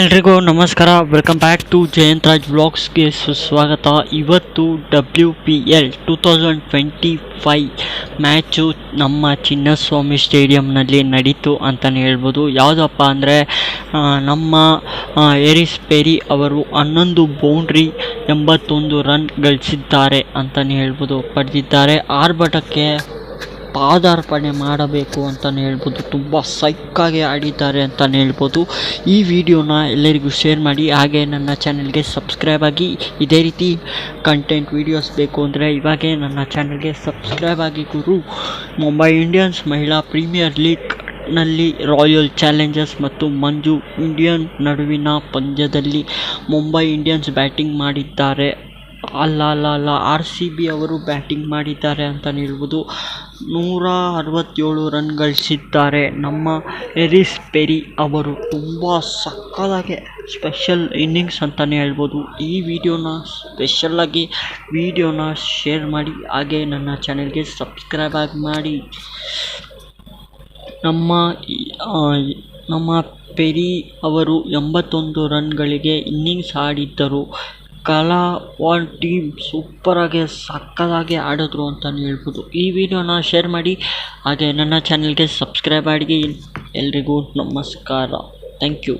ಎಲ್ರಿಗೂ ನಮಸ್ಕಾರ. Welcome back to Jayanth Raj ವ್ಲಾಗ್ಸ್ಗೆ ಸುಸ್ವಾಗತ ಇವತ್ತು W P L two thousand twenty five match ನಮ್ಮ ಚಿನ್ನಸ್ವಾಮಿ ಸ್ಟೇಡಿಯಂನಲ್ಲಿ ನಡೀತು ಅಂತಲೇ ಹೇಳ್ಬೋದು. ಯಾವುದಪ್ಪ ಅಂದರೆ ನಮ್ಮ ಏರಿಸ್ ಪೆರಿ ಅವರು ಹನ್ನೊಂದು ಬೌಂಡ್ರಿ ಎಂಬತ್ತೊಂದು ರನ್ ಗಳಿಸಿದ್ದಾರೆ ಅಂತಲೇ ಹೇಳ್ಬೋದು. ಪಡೆದಿದ್ದಾರೆ. ಆರ್ಭಟಕ್ಕೆ ಪಾದಾರ್ಪಣೆ ಮಾಡಬೇಕು ಅಂತಲೇ ಹೇಳ್ಬೋದು. ತುಂಬ ಸೈಕ್ಕಾಗಿ ಆಡಿದ್ದಾರೆ ಅಂತಲೇ ಹೇಳ್ಬೋದು. ಈ ವಿಡಿಯೋನ ಎಲ್ಲರಿಗೂ ಶೇರ್ ಮಾಡಿ, ಹಾಗೆ ನನ್ನ ಚಾನಲ್ಗೆ ಸಬ್ಸ್ಕ್ರೈಬ್ ಆಗಿ. ಇದೇ ರೀತಿ ಕಂಟೆಂಟ್ ವೀಡಿಯೋಸ್ ಬೇಕು ಅಂದರೆ ಇವಾಗೇ ನನ್ನ ಚಾನಲ್ಗೆ ಸಬ್ಸ್ಕ್ರೈಬ್ ಆಗಿ ಗುರು. ಮುಂಬೈ ಇಂಡಿಯನ್ಸ್ ಮಹಿಳಾ ಪ್ರೀಮಿಯರ್ ಲೀಗ್ನಲ್ಲಿ ರಾಯಲ್ ಚಾಲೆಂಜರ್ಸ್ ಮತ್ತು ಮಂಜು ಇಂಡಿಯನ್ ನಡುವಿನ ಪಂದ್ಯದಲ್ಲಿ ಮುಂಬೈ ಇಂಡಿಯನ್ಸ್ ಬ್ಯಾಟಿಂಗ್ ಮಾಡಿದ್ದಾರೆ. ಅಲ್ಲ ಅಲ್ಲ ಅಲ್ಲ ಆರ್ ಸಿ ಬಿ ಅವರು ಬ್ಯಾಟಿಂಗ್ ಮಾಡಿದ್ದಾರೆ ಅಂತಲೇ ಹೇಳ್ಬೋದು. ನೂರ ಅರವತ್ತೇಳು ರನ್ ಗಳಿಸಿದ್ದಾರೆ. ನಮ್ಮ ಎರಿಸ್ ಪೆರಿ ಅವರು ತುಂಬ ಸಕ್ಕತ್ತಾಗಿ ಸ್ಪೆಷಲ್ ಇನ್ನಿಂಗ್ಸ್ ಅಂತಲೇ ಹೇಳ್ಬೋದು. ಈ ವಿಡಿಯೋನ ಸ್ಪೆಷಲ್ಲಾಗಿ ವಿಡಿಯೋನ ಶೇರ್ ಮಾಡಿ, ಹಾಗೆ ನನ್ನ ಚಾನೆಲ್ಗೆ ಸಬ್ಸ್ಕ್ರೈಬ್ ಆಗಿ ಮಾಡಿ. ನಮ್ಮ ನಮ್ಮ ಪೆರಿ ಅವರು ಎಂಬತ್ತೊಂದು ರನ್ಗಳಿಗೆ ಇನ್ನಿಂಗ್ಸ್ ಆಡಿದ್ದರು. ಕಲಾ ಒನ್ ಟೀಮ್ ಸೂಪರಾಗಿ, ಸಕ್ಕತ್ತಾಗಿ ಆಡಿದ್ರು ಅಂತಲೇ ಹೇಳ್ಬೋದು. ಈ ವಿಡಿಯೋನ ಶೇರ್ ಮಾಡಿ, ಹಾಗೆ ನನ್ನ ಚಾನಲ್ಗೆ ಸಬ್ಸ್ಕ್ರೈಬ್ ಮಾಡಿ ಎಲ್ರಿಗೂ ನಮಸ್ಕಾರ. Thank you